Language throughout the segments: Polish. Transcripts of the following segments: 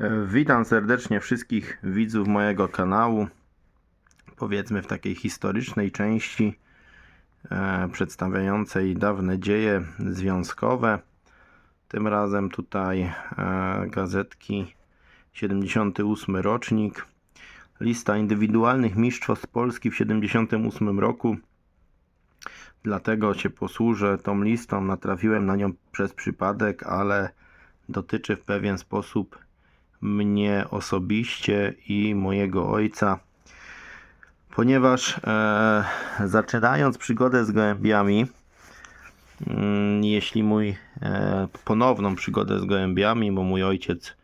E, Witam serdecznie wszystkich widzów mojego kanału. Powiedzmy w takiej historycznej części e, przedstawiającej dawne dzieje związkowe. Tym razem tutaj e, gazetki 78 rocznik. Lista indywidualnych mistrzostw Polski w 78 roku. Dlatego się posłużę tą listą. Natrafiłem na nią przez przypadek, ale dotyczy w pewien sposób mnie osobiście i mojego ojca, ponieważ e, zaczynając przygodę z gołębiami, mm, jeśli mój e, ponowną przygodę z gołębiami, bo mój ojciec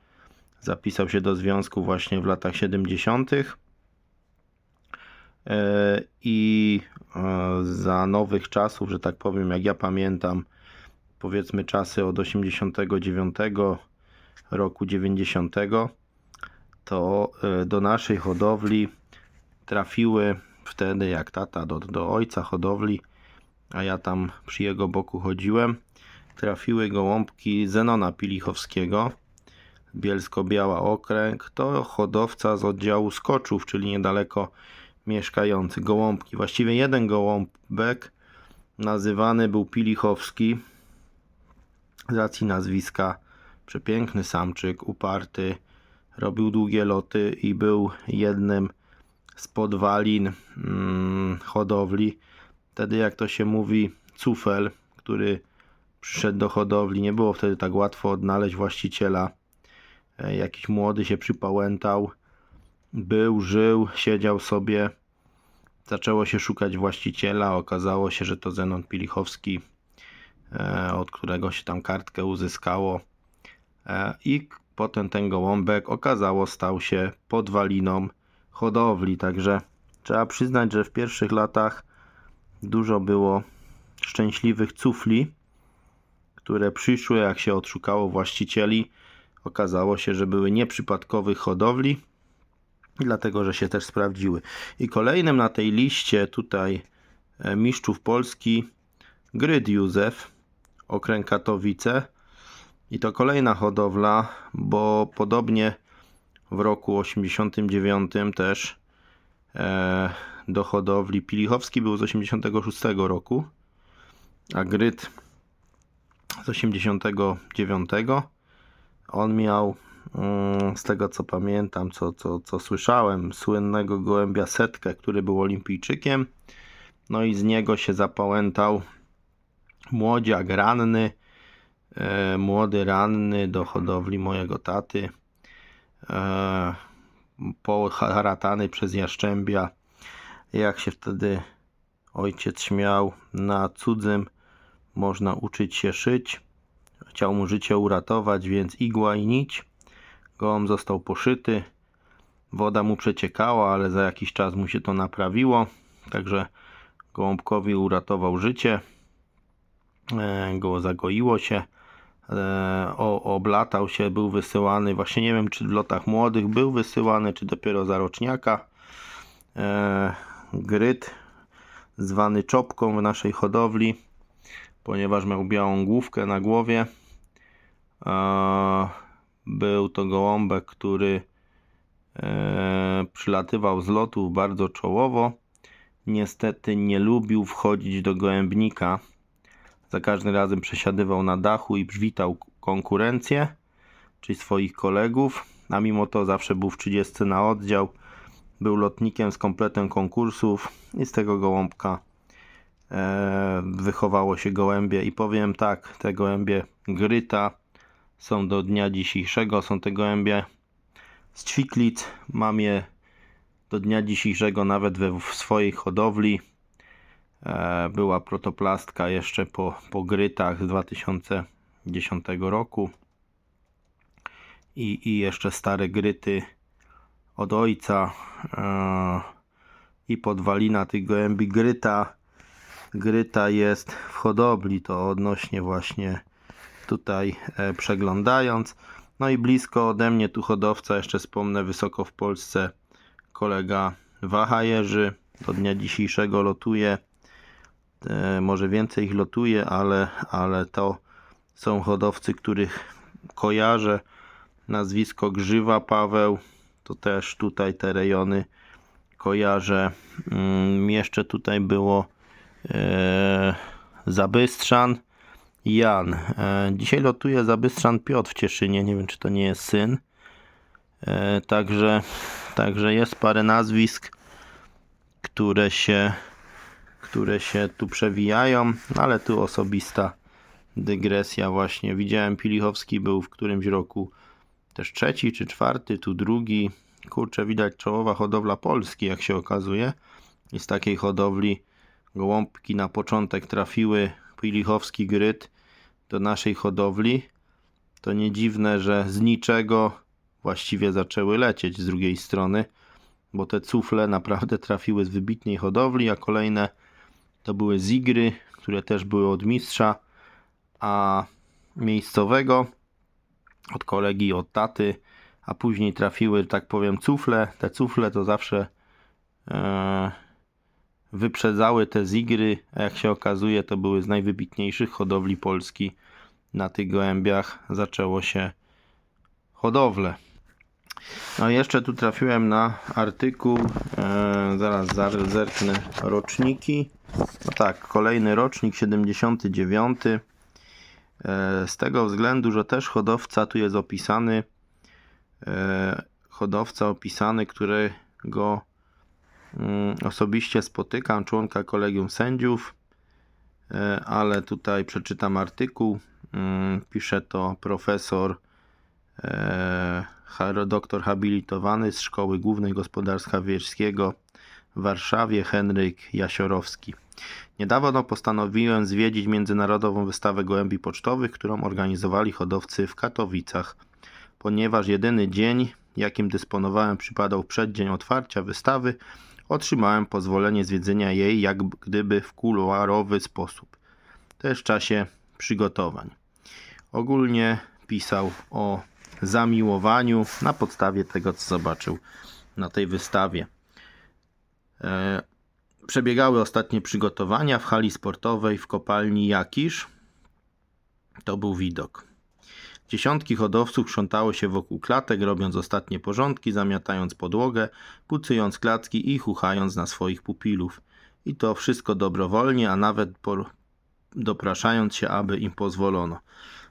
zapisał się do związku właśnie w latach 70. E, I e, za nowych czasów, że tak powiem, jak ja pamiętam, powiedzmy czasy od 89 roku 90, to e, do naszej hodowli trafiły wtedy, jak tata do, do ojca hodowli, a ja tam przy jego boku chodziłem, trafiły gołąbki Zenona Pilichowskiego, Bielsko-Biała Okręg, to hodowca z oddziału Skoczów, czyli niedaleko mieszkający. Gołąbki, właściwie jeden gołąbek nazywany był Pilichowski z racji nazwiska przepiękny samczyk, uparty, robił długie loty i był jednym z podwalin mm, hodowli. Wtedy, jak to się mówi, cufel, który przyszedł do hodowli, nie było wtedy tak łatwo odnaleźć właściciela. E, jakiś młody się przypałętał, był, żył, siedział sobie. Zaczęło się szukać właściciela. Okazało się, że to Zenon Pilichowski, e, od którego się tam kartkę uzyskało. E, i potem ten gołąbek okazało stał się podwaliną hodowli, także trzeba przyznać, że w pierwszych latach dużo było szczęśliwych cufli, które przyszły, jak się odszukało właścicieli, okazało się, że były nieprzypadkowych hodowli, dlatego że się też sprawdziły. I kolejnym na tej liście tutaj e, mistrzów Polski Gryd Józef, okręg Katowice, i to kolejna hodowla, bo podobnie w roku 89 też e, do hodowli Pilichowski był z 86 roku, a Gryt z 89. On miał, mm, z tego co pamiętam, co, co, co słyszałem, słynnego gołębia setkę, który był olimpijczykiem. No i z niego się zapałętał młodziak ranny, e, młody ranny do hodowli mojego taty, e, poharatany przez jaszczębia. Jak się wtedy ojciec śmiał, na cudzym można uczyć się szyć. Chciał mu życie uratować, więc igła i nić. Gołąb został poszyty. Woda mu przeciekała, ale za jakiś czas mu się to naprawiło. Także gołąbkowi uratował życie. E, Go zagoiło się. E, o, oblatał się, był wysyłany, właśnie nie wiem czy w lotach młodych był wysyłany, czy dopiero za roczniaka. E, gryt zwany czopką w naszej hodowli, ponieważ miał białą główkę na głowie. E, był to gołąbek, który e, przylatywał z lotów bardzo czołowo. Niestety nie lubił wchodzić do gołębnika za każdym razem przesiadywał na dachu i przywitał konkurencję, czyli swoich kolegów, a mimo to zawsze był w 30 na oddział. Był lotnikiem z kompletem konkursów i z tego gołąbka e, wychowało się gołębie. I powiem tak, te gołębie gryta są do dnia dzisiejszego, są te gołębie z ćwiklic. Mam je do dnia dzisiejszego nawet we, w swojej hodowli. E, była protoplastka jeszcze po, po grytach z 2010 roku. I, I jeszcze stare gryty od ojca e, i podwalina tych gołębi gryta. Gryta jest w hodowli, to odnośnie właśnie tutaj e, przeglądając. No i blisko ode mnie tu hodowca, jeszcze wspomnę, wysoko w Polsce kolega Waha Jerzy. Do dnia dzisiejszego lotuje może więcej ich lotuje, ale, ale to są hodowcy, których kojarzę. nazwisko Grzywa Paweł, to też tutaj te rejony kojarzę. Mm, Jeszcze tutaj było e, Zabystrzan, Jan. E, Dzisiaj lotuje Zabystrzan Piotr w Cieszynie, nie wiem czy to nie jest syn. E, Także, także jest parę nazwisk, które się, które się tu przewijają, ale tu osobista dygresja właśnie. Widziałem Pilichowski był w którymś roku też trzeci czy czwarty, tu drugi. Kurczę, widać czołowa hodowla Polski, jak się okazuje. I z takiej hodowli gołąbki na początek trafiły Pilichowski gryt do naszej hodowli. To nie dziwne, że z niczego właściwie zaczęły lecieć z drugiej strony, bo te cufle naprawdę trafiły z wybitnej hodowli, a kolejne to były zigry, które też były od mistrza, a miejscowego od kolegi, od taty, a później trafiły, tak powiem, cufle. Te cufle to zawsze e, wyprzedzały te zigry, a jak się okazuje, to były z najwybitniejszych hodowli Polski. Na tych gołębiach zaczęło się hodowlę. No jeszcze tu trafiłem na artykuł, e, zaraz zar- zerknę, roczniki. No tak, kolejny rocznik, 79. E, z tego względu, że też hodowca tu jest opisany, e, hodowca opisany, którego mm, osobiście spotykam, członka kolegium sędziów, ale tutaj przeczytam artykuł. Mm, Pisze to profesor, doktor habilitowany z Szkoły Głównej Gospodarstwa Wiejskiego w Warszawie, Henryk Jasiorowski. Niedawno postanowiłem zwiedzić Międzynarodową Wystawę Gołębi Pocztowych, którą organizowali hodowcy w Katowicach. Ponieważ jedyny dzień, jakim dysponowałem, przypadał przeddzień otwarcia wystawy, otrzymałem pozwolenie zwiedzenia jej jak gdyby w kuluarowy sposób. Też w czasie przygotowań. Ogólnie pisał o zamiłowaniu na podstawie tego, co zobaczył na tej wystawie. E, Przebiegały ostatnie przygotowania w hali sportowej w kopalni Jakisz. To był widok. Dziesiątki hodowców krzątało się wokół klatek, robiąc ostatnie porządki, zamiatając podłogę, pucując klatki i chuchając na swoich pupilów. I to wszystko dobrowolnie, a nawet dopraszając się, aby im pozwolono.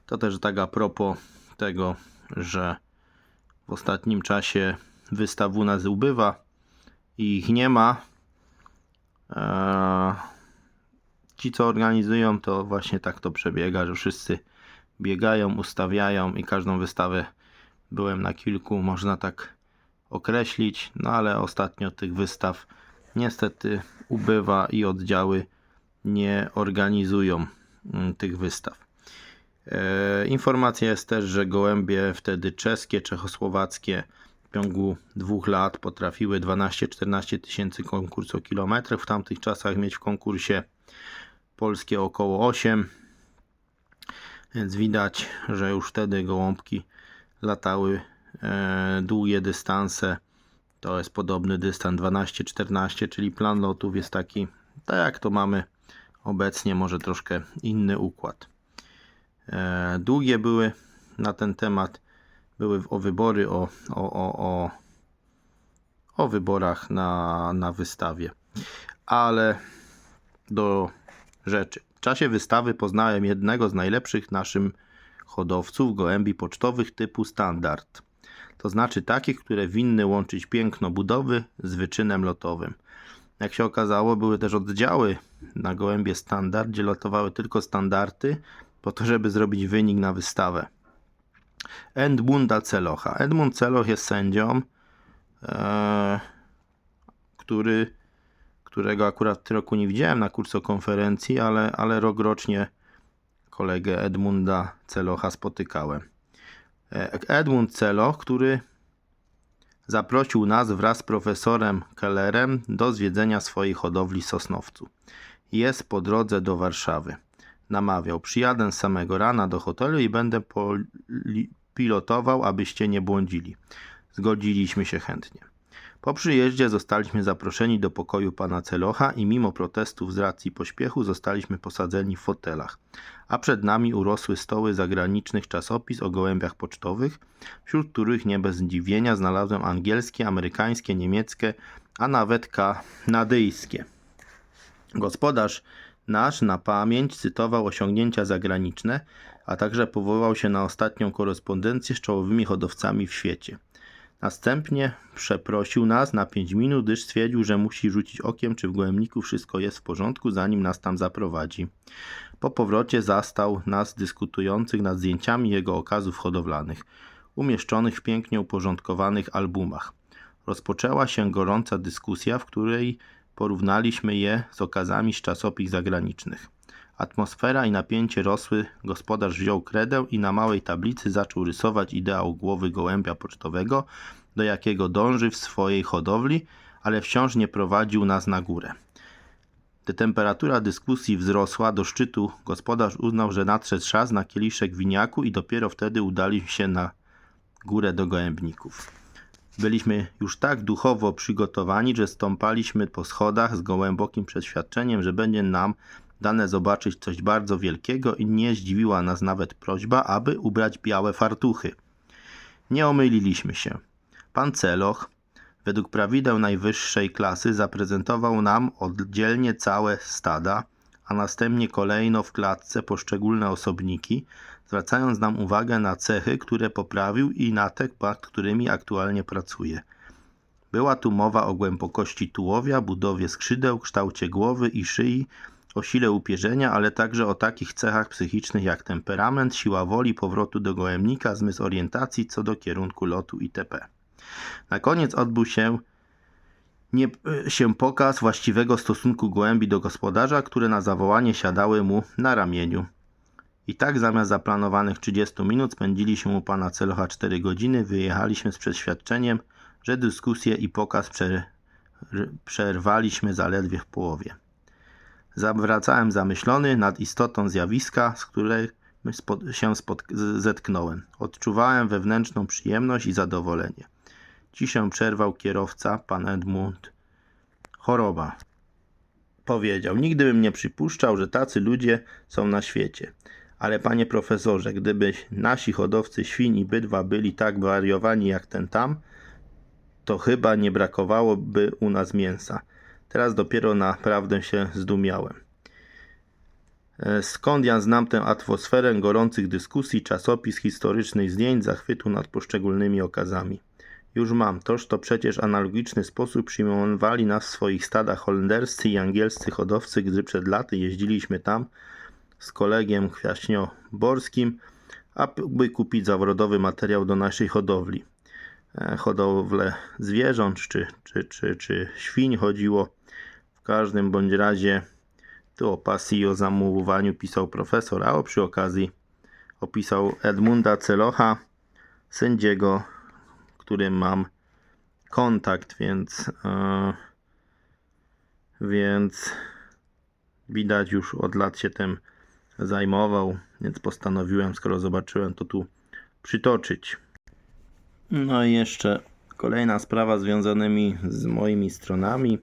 To też tak a propos tego, że w ostatnim czasie wystaw u nas ubywa i ich nie ma. Eee, Ci, co organizują, to właśnie tak to przebiega, że wszyscy biegają, ustawiają i każdą wystawę byłem na kilku, można tak określić, no ale ostatnio tych wystaw niestety ubywa i oddziały nie organizują mm, tych wystaw. E, Informacja jest też, że gołębie wtedy czeskie, czechosłowackie w ciągu dwóch lat potrafiły 12-14 tysięcy konkursokilometrów. W tamtych czasach mieć w konkursie polskie około 8. Więc widać, że już wtedy gołąbki latały e, długie dystanse. To jest podobny dystans 12-14, czyli plan lotów jest taki, tak jak to mamy obecnie, może troszkę inny układ. E, długie były na ten temat, były o wybory, o, o, o, o, o wyborach na, na wystawie. Ale do rzeczy. W czasie wystawy poznałem jednego z najlepszych naszym hodowców gołębi pocztowych typu standard. To znaczy takich, które winny łączyć piękno budowy z wyczynem lotowym. Jak się okazało, były też oddziały na gołębie standard, gdzie lotowały tylko standardy, po to, żeby zrobić wynik na wystawę. Edmunda Celocha. Edmund Celoch jest sędzią, e, który, którego akurat w tym roku nie widziałem na kursokonferencji, ale, ale rok rocznie kolegę Edmunda Celocha spotykałem. E, Edmund Celoch, który zaprosił nas wraz z profesorem Kellerem do zwiedzenia swojej hodowli Sosnowcu. Jest po drodze do Warszawy. Namawiał, przyjadę samego rana do hotelu i będę pilotował, abyście nie błądzili. Zgodziliśmy się chętnie. Po przyjeździe zostaliśmy zaproszeni do pokoju pana Celocha i mimo protestów z racji pośpiechu zostaliśmy posadzeni w fotelach, a przed nami urosły stoły zagranicznych czasopis o gołębiach pocztowych, wśród których nie bez zdziwienia znalazłem angielskie, amerykańskie, niemieckie, a nawet kanadyjskie. Gospodarz nasz na pamięć cytował osiągnięcia zagraniczne, a także powoływał się na ostatnią korespondencję z czołowymi hodowcami w świecie. Następnie przeprosił nas na 5 minut, gdyż stwierdził, że musi rzucić okiem, czy w gołębniku wszystko jest w porządku, zanim nas tam zaprowadzi. Po powrocie zastał nas dyskutujących nad zdjęciami jego okazów hodowlanych, umieszczonych w pięknie uporządkowanych albumach. Rozpoczęła się gorąca dyskusja, w której porównaliśmy je z okazami z czasopis zagranicznych. Atmosfera i napięcie rosły, gospodarz wziął kredę i na małej tablicy zaczął rysować ideał głowy gołębia pocztowego, do jakiego dąży w swojej hodowli, ale wciąż nie prowadził nas na górę. Gdy temperatura dyskusji wzrosła do szczytu, gospodarz uznał, że nadszedł czas na kieliszek winiaku i dopiero wtedy udali się na górę do gołębników. Byliśmy już tak duchowo przygotowani, że stąpaliśmy po schodach z głębokim przeświadczeniem, że będzie nam dane zobaczyć coś bardzo wielkiego i nie zdziwiła nas nawet prośba, aby ubrać białe fartuchy. Nie omyliliśmy się. Pan Celoch, według prawideł najwyższej klasy, zaprezentował nam oddzielnie całe stada, a następnie kolejno w klatce poszczególne osobniki, zwracając nam uwagę na cechy, które poprawił i na te, nad którymi aktualnie pracuje. Była tu mowa o głębokości tułowia, budowie skrzydeł, kształcie głowy i szyi, o sile upierzenia, ale także o takich cechach psychicznych jak temperament, siła woli, powrotu do gołębnika, zmysł orientacji co do kierunku lotu itp. Na koniec odbył się nie, się pokaz właściwego stosunku gołębi do gospodarza, które na zawołanie siadały mu na ramieniu. I tak zamiast zaplanowanych 30 minut spędziliśmy u pana Celocha 4 godziny, wyjechaliśmy z przeświadczeniem, że dyskusję i pokaz przer przerwaliśmy zaledwie w połowie. Zawracałem zamyślony nad istotą zjawiska, z spo- się zetknąłem. Odczuwałem wewnętrzną przyjemność i zadowolenie. Ciszę przerwał kierowca, pan Edmund. Choroba. Powiedział, nigdy bym nie przypuszczał, że tacy ludzie są na świecie. Ale panie profesorze, gdyby nasi hodowcy świń i bydła byli tak wariowani jak ten tam, to chyba nie brakowałoby u nas mięsa. Teraz dopiero naprawdę się zdumiałem. E, Skąd ja znam tę atmosferę gorących dyskusji, czasopis historycznych zdjęć, zachwytu nad poszczególnymi okazami? Już mam, toż to przecież analogiczny sposób przyjmowali nas w swoich stadach holenderscy i angielscy hodowcy, gdy przed laty jeździliśmy tam z kolegiem Kwaśnioborskim, aby kupić zawrodowy materiał do naszej hodowli. E, Hodowlę zwierząt czy, czy, czy, czy świń chodziło. W każdym bądź razie tu o pasji i o zamówieniu pisał profesor, a przy okazji opisał Edmunda Celocha, sędziego, którym mam kontakt, więc e, więc widać już od lat się tym zajmował, więc postanowiłem, skoro zobaczyłem, to tu przytoczyć. No i jeszcze kolejna sprawa związanymi z moimi stronami.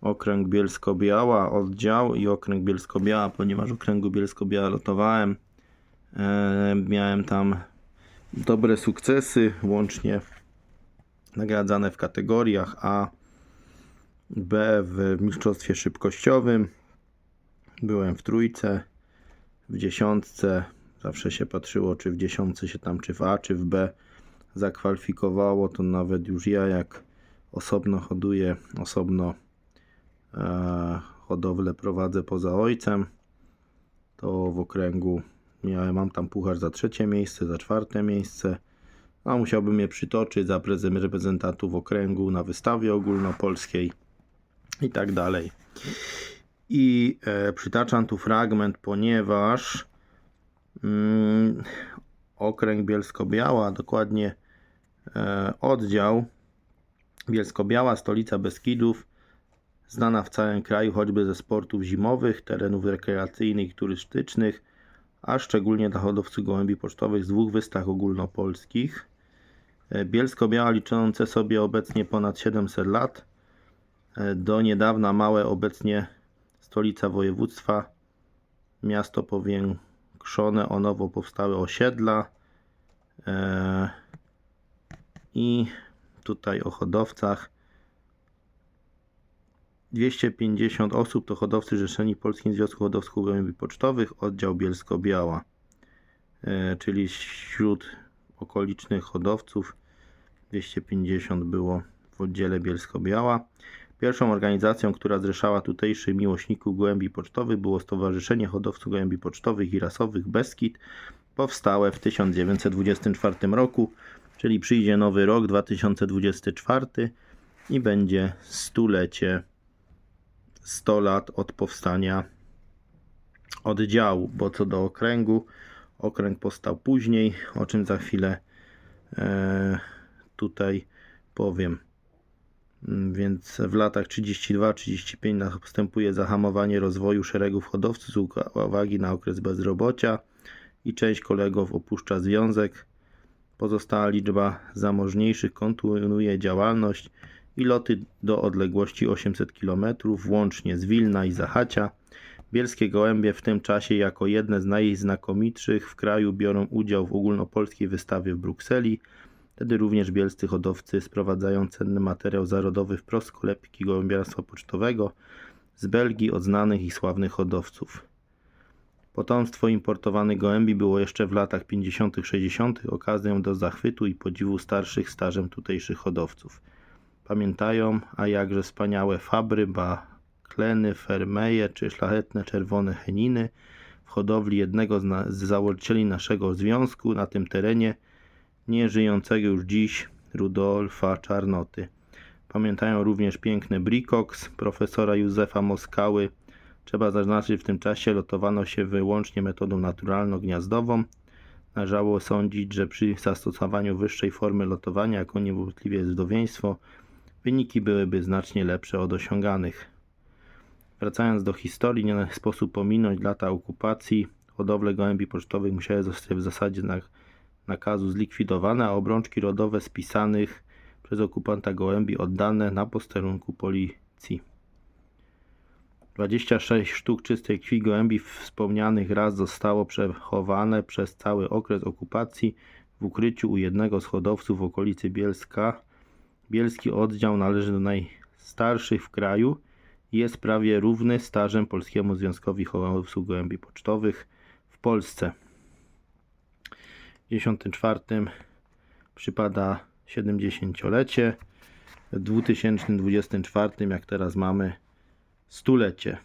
Okręg Bielsko-Biała, oddział i okręg Bielsko-Biała, ponieważ okręgu Bielsko-Biała lotowałem. E, miałem tam dobre sukcesy, łącznie nagradzane w kategoriach A, B w mistrzostwie szybkościowym. Byłem w trójce, w dziesiątce. Zawsze się patrzyło, czy w dziesiątce się tam, czy w A, czy w B zakwalifikowało. To nawet już ja, jak osobno hoduję, osobno e, hodowlę prowadzę poza ojcem, to w okręgu miałem, mam tam puchar za trzecie miejsce, za czwarte miejsce. A musiałbym je przytoczyć za prezent reprezentantów okręgu na wystawie ogólnopolskiej i tak dalej. I e, przytaczam tu fragment, ponieważ mm, okręg Bielsko-Biała, dokładnie e, oddział Bielsko-Biała, stolica Beskidów, znana w całym kraju choćby ze sportów zimowych, terenów rekreacyjnych turystycznych, a szczególnie dla hodowców gołębi pocztowych z dwóch wystaw ogólnopolskich. E, Bielsko-Biała liczące sobie obecnie ponad 700 lat. E, Do niedawna małe, obecnie stolica województwa, miasto powiększone o nowo powstałe osiedla. E, I tutaj o hodowcach. 250 osób to hodowcy Rzeszeni Polskim Związku Hodowców Gołębi Pocztowych, oddział Bielsko-Biała, e, czyli wśród okolicznych hodowców 250 było w oddziale Bielsko-Biała. Pierwszą organizacją, która zrzeszała tutejszych miłośników gołębi pocztowych było Stowarzyszenie Hodowców Gołębi Pocztowych i Rasowych Beskid, powstałe w 1924 roku, czyli przyjdzie nowy rok 2024 i będzie stulecie 100 lat od powstania oddziału, bo co do okręgu, okręg powstał później, o czym za chwilę e, tutaj powiem. Mm, Więc w latach 32-35 następuje zahamowanie rozwoju szeregów hodowców z uwagi na okres bezrobocia i część kolegów opuszcza związek. Pozostała liczba zamożniejszych kontynuuje działalność i loty do odległości 800 km, włącznie z Wilna i Zachacia. Bielskie gołębie w tym czasie jako jedne z najznakomitszych w kraju biorą udział w ogólnopolskiej wystawie w Brukseli. Wtedy również bielscy hodowcy sprowadzają cenny materiał zarodowy wprost z kolebki gołębiarstwa pocztowego z Belgii od znanych i sławnych hodowców. Potomstwo importowanych gołębi było jeszcze w latach 50. 60. okazją do zachwytu i podziwu starszych stażem tutejszych hodowców. Pamiętają, a jakże wspaniałe fabry, ba kleny, fermeje czy szlachetne czerwone heniny w hodowli jednego z, z założycieli naszego związku na tym terenie, nie żyjącego już dziś Rudolfa Czarnoty. Pamiętają również piękny Brikox profesora Józefa Moskały. Trzeba zaznaczyć, w tym czasie lotowano się wyłącznie metodą naturalno-gniazdową. Należało sądzić, że przy zastosowaniu wyższej formy lotowania, jaką niewątpliwie jest wyniki byłyby znacznie lepsze od osiąganych. Wracając do historii, nie sposób pominąć lata okupacji. Hodowle gołębi pocztowych musiały zostać w zasadzie nakazu zlikwidowane, a obrączki rodowe spisanych przez okupanta gołębi oddane na posterunku policji. 26 sztuk czystej krwi gołębi wspomnianych raz zostało przechowane przez cały okres okupacji w ukryciu u jednego z hodowców w okolicy Bielska. Bielski oddział należy do najstarszych w kraju i jest prawie równy stażem Polskiemu Związkowi Hodowców Gołębi Pocztowych w Polsce. W 54 przypada 70-lecie, w 2024 jak teraz mamy stulecie.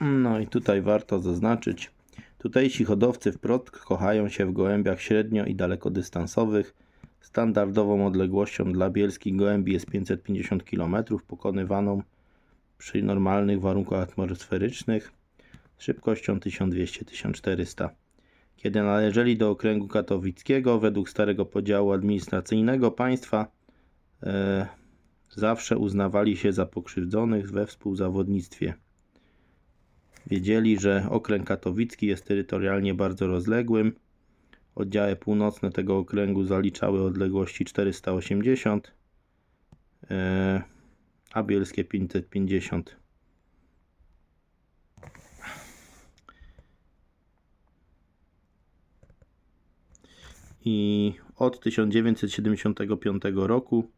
No i tutaj warto zaznaczyć, tutejsi hodowcy wprost kochają się w gołębiach średnio i dalekodystansowych. Standardową odległością dla bielskich gołębi jest 550 km, pokonywaną przy normalnych warunkach atmosferycznych z szybkością 1200-1400. Kiedy należeli do okręgu katowickiego, według starego podziału administracyjnego państwa e, zawsze uznawali się za pokrzywdzonych we współzawodnictwie. Wiedzieli, że okręg katowicki jest terytorialnie bardzo rozległym. Oddziały północne tego okręgu zaliczały odległości 480, e, a bielskie 550. I od 1975 roku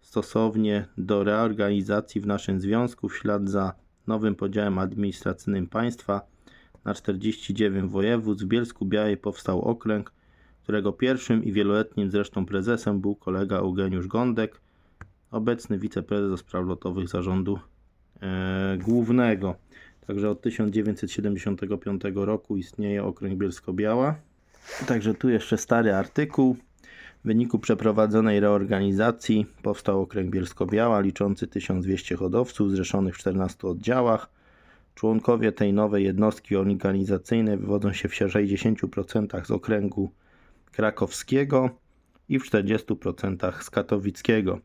stosownie do reorganizacji w naszym związku w ślad za nowym podziałem administracyjnym państwa na 49 województw w Bielsku Białej powstał okręg, którego pierwszym i wieloletnim zresztą prezesem był kolega Eugeniusz Gądek, obecny wiceprezes do spraw lotowych zarządu e, głównego. Także od 1975 roku istnieje okręg Bielsko-Biała. Także tu jeszcze stary artykuł. W wyniku przeprowadzonej reorganizacji powstał okręg Bielsko-Biała liczący 1200 hodowców zrzeszonych w 14 oddziałach. Członkowie tej nowej jednostki organizacyjnej wywodzą się w 60% z okręgu krakowskiego i w 40% z katowickiego.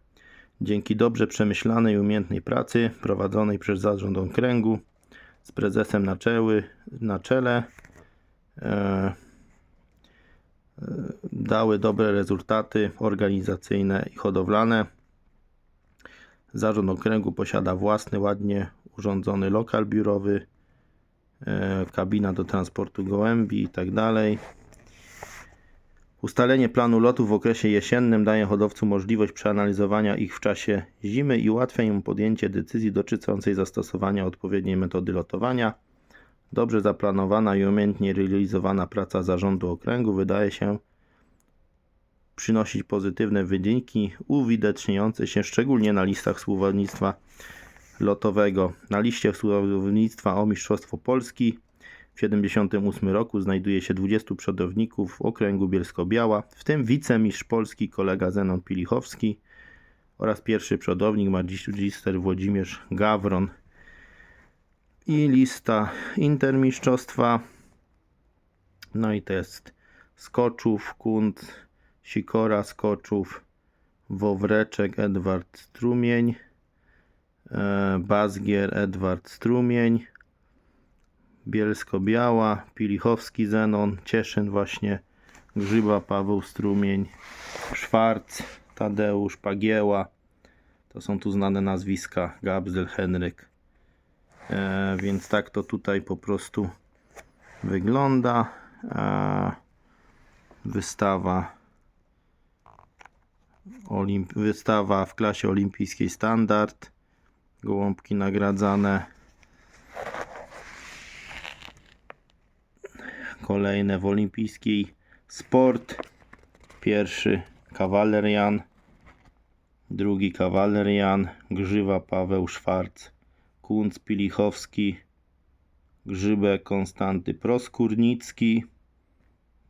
Dzięki dobrze przemyślanej i umiejętnej pracy prowadzonej przez zarząd okręgu z prezesem na, czeły, na czele e, dały dobre rezultaty organizacyjne i hodowlane. Zarząd okręgu posiada własny, ładnie urządzony lokal biurowy, e, kabina do transportu gołębi i tak. Ustalenie planu lotu w okresie jesiennym daje hodowcu możliwość przeanalizowania ich w czasie zimy i ułatwia im podjęcie decyzji dotyczącej zastosowania odpowiedniej metody lotowania. Dobrze zaplanowana i umiejętnie realizowana praca zarządu okręgu wydaje się przynosić pozytywne wyniki, uwidaczniające się szczególnie na listach słownictwa lotowego. Na liście słownictwa o Mistrzostwo Polski w 1978 roku znajduje się 20 przodowników w okręgu Bielsko-Biała, w tym wicemistrz Polski kolega Zenon Pilichowski oraz pierwszy przodownik magister Włodzimierz Gawron i lista intermistrzostwa. No i to jest Skoczów, Kunt, Sikora, Skoczów, Wowreczek, Edward Strumień, e, Bazgier, Edward Strumień, Bielsko-Biała, Pilichowski Zenon, Cieszyn właśnie, Grzyba, Paweł Strumień, Szwarc, Tadeusz, Pagieła. To są tu znane nazwiska, Gabzel, Henryk. E, więc tak to tutaj po prostu wygląda. E, wystawa Olimp wystawa w klasie olimpijskiej standard. Gołąbki nagradzane. Kolejne w olimpijskiej sport. Pierwszy kawalerian. Drugi kawalerian. Grzywa Paweł Szwarc. Kunc Pilichowski. Grzybek Konstanty Proskórnicki.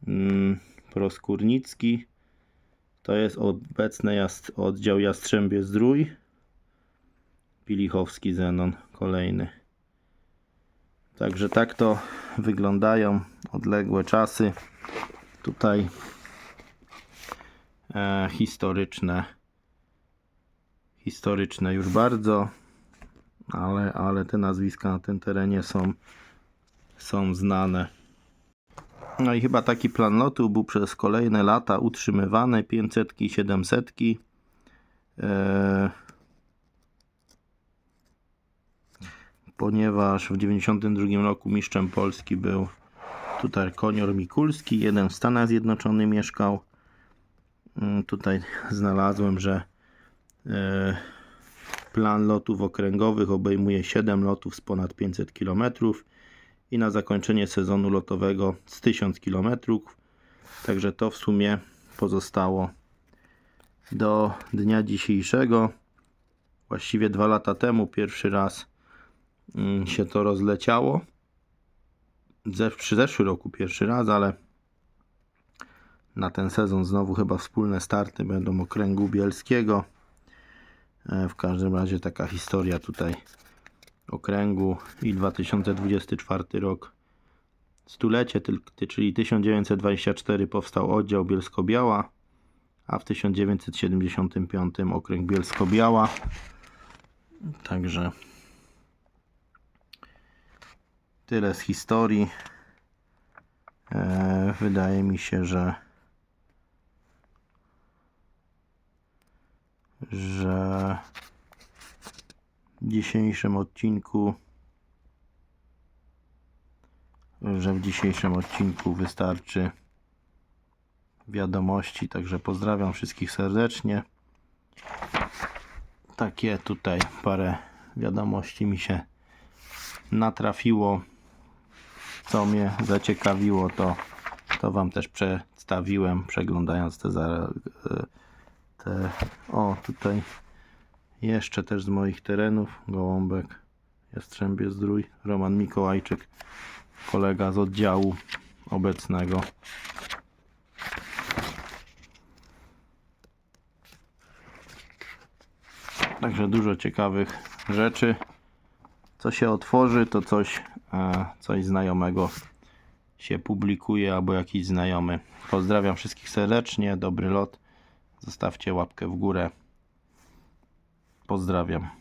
Mm, Proskórnicki. To jest obecny oddział Jastrzębie Zdrój. Pilichowski Zenon kolejny. Także tak to wyglądają odległe czasy. Tutaj e, historyczne. Historyczne już bardzo, ale, ale te nazwiska na tym terenie są, są znane. No i chyba taki plan lotu był przez kolejne lata utrzymywany, 500, 700. Eee, ponieważ w 92 roku mistrzem Polski był tutaj Konior Mikulski, jeden w Stanach Zjednoczonych mieszkał. Mm, Tutaj znalazłem, że e, plan lotów okręgowych obejmuje 7 lotów z ponad 500 km i na zakończenie sezonu lotowego z 1000 km. Także to w sumie pozostało do dnia dzisiejszego. Właściwie dwa lata temu pierwszy raz mm, się to rozleciało. Przy zeszły roku pierwszy raz, ale na ten sezon znowu chyba wspólne starty będą okręgu bielskiego. E, W każdym razie taka historia tutaj okręgu i 2024 rok stulecie, czyli 1924 powstał oddział Bielsko-Biała, a w 1975 okręg Bielsko-Biała. Także tyle z historii. E, wydaje mi się, że że w dzisiejszym odcinku że w dzisiejszym odcinku wystarczy wiadomości, także pozdrawiam wszystkich serdecznie. Takie tutaj parę wiadomości mi się natrafiło, co mnie zaciekawiło, to, to Wam też przedstawiłem, przeglądając te, za- te o tutaj jeszcze też z moich terenów, Gołąbek, Jastrzębie Zdrój, Roman Mikołajczyk, kolega z oddziału obecnego. Także dużo ciekawych rzeczy. Co się otworzy, to coś, e, coś znajomego się publikuje albo jakiś znajomy. Pozdrawiam wszystkich serdecznie, dobry lot. Zostawcie łapkę w górę. Pozdrawiam.